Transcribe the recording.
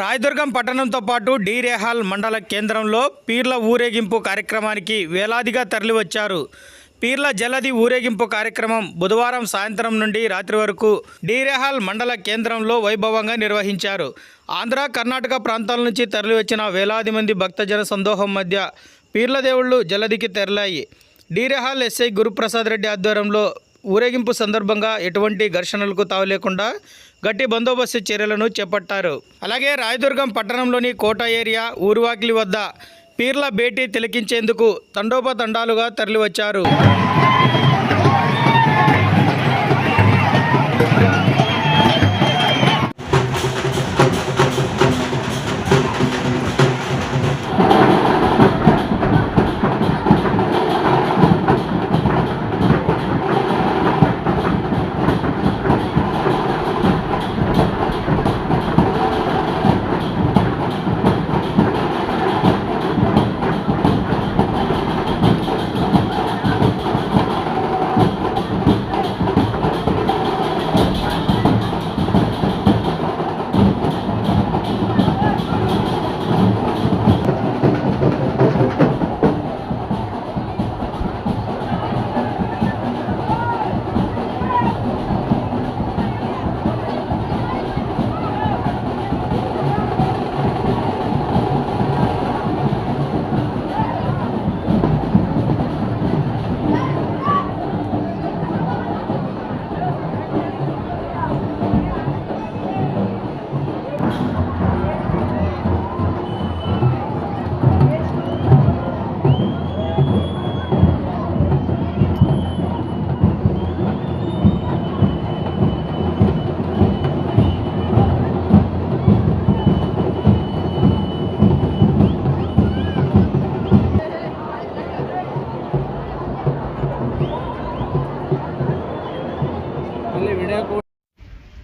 రాయదుర్గం పట్టణంతో పాటు డీరేహాల్ మండల కేంద్రంలో పీర్ల ఊరేగింపు కార్యక్రమానికి వేలాదిగా తరలివచ్చారు. పీర్ల జలది ఊరేగింపు కార్యక్రమం బుధవారం సాయంత్రం నుండి రాత్రి వరకు డీరేహాల్ మండల కేంద్రంలో వైభవంగా నిర్వహించారు. ఆంధ్ర కర్ణాటక ప్రాంతాల నుంచి తరలివచ్చిన వేలాది మంది భక్తజన సందోహం మధ్య పీర్ల దేవుళ్ళు జలదికి తెరలాయి. డీరేహాల్ ఎస్ఐ గురుప్రసాద్ రెడ్డి ఆధ్వర్యంలో ఊరేగింపు సందర్భంగా ఎటువంటి ఘర్షణలకు తావులేకుండా గట్టి బందోబస్తు చర్యలను చేపట్టారు. అలాగే రాయదుర్గం పట్టణంలోని కోట ఏరియా ఊరువాకిలి వద్ద పీర్ల భేటీ తిలకించేందుకు తండోపతండాలుగా తరలివచ్చారు.